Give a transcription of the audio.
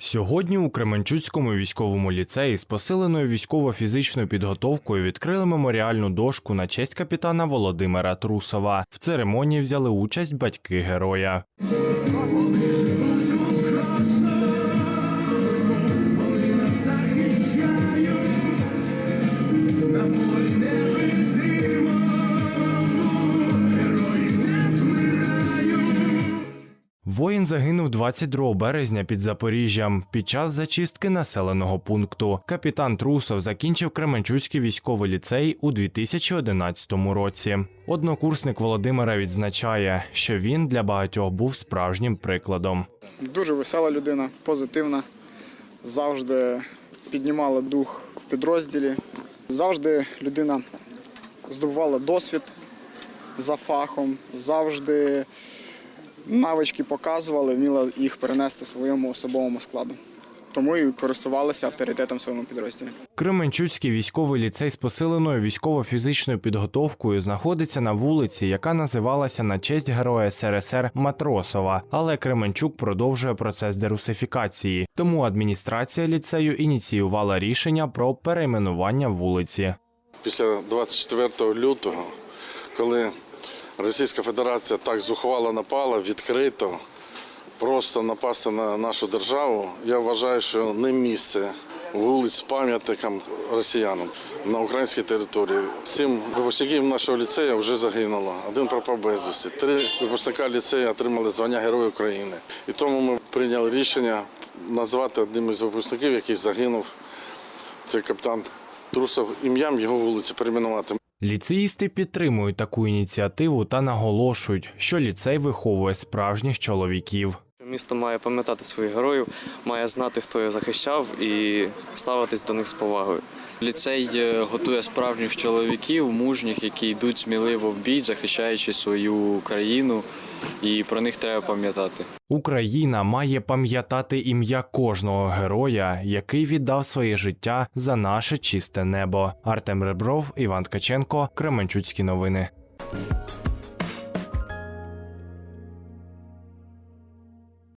Сьогодні у Кременчуцькому військовому ліцеї з посиленою військово-фізичною підготовкою відкрили меморіальну дошку на честь капітана Володимира Трусова. В церемонії взяли участь батьки героя. Воїн загинув 22 березня під Запоріжжям під час зачистки населеного пункту. Капітан Трусов закінчив Кременчуцький військовий ліцей у 2011 році. Однокурсник Володимира відзначає, що він для багатьох був справжнім прикладом. Дуже весела людина, позитивна, завжди піднімала дух в підрозділі. Завжди людина здобувала досвід за фахом, завжди навички показувала, вміла їх перенести своєму особовому складу. Тому і користувалася авторитетом в своєму підрозділі. Кременчуцький військовий ліцей з посиленою військово-фізичною підготовкою знаходиться на вулиці, яка називалася на честь героя СРСР Матросова. Але Кременчук продовжує процес дерусифікації. Тому адміністрація ліцею ініціювала рішення про перейменування вулиці. Після 24 лютого, коли Російська Федерація так зухвало напала, відкрито, просто напасти на нашу державу, я вважаю, що не місце вулиць з пам'ятником росіянам на українській території. Сім випускників нашого ліцею вже загинуло. Один пропав безвісті. Три випускника ліцею отримали звання Героя України. І тому ми прийняли рішення назвати одним із випускників, який загинув. Це капітан Трусов, ім'ям його вулиці перейменувати. Ліцеїсти підтримують таку ініціативу та наголошують, що ліцей виховує справжніх чоловіків. Місто має пам'ятати своїх героїв, має знати, хто його захищав, і ставитись до них з повагою. Ліцей е, готує справжніх чоловіків, мужніх, які йдуть сміливо в бій, захищаючи свою країну, і про них треба пам'ятати. Україна має пам'ятати ім'я кожного героя, який віддав своє життя за наше чисте небо. Артем Ребров, Іван Ткаченко, Кременчуцькі новини.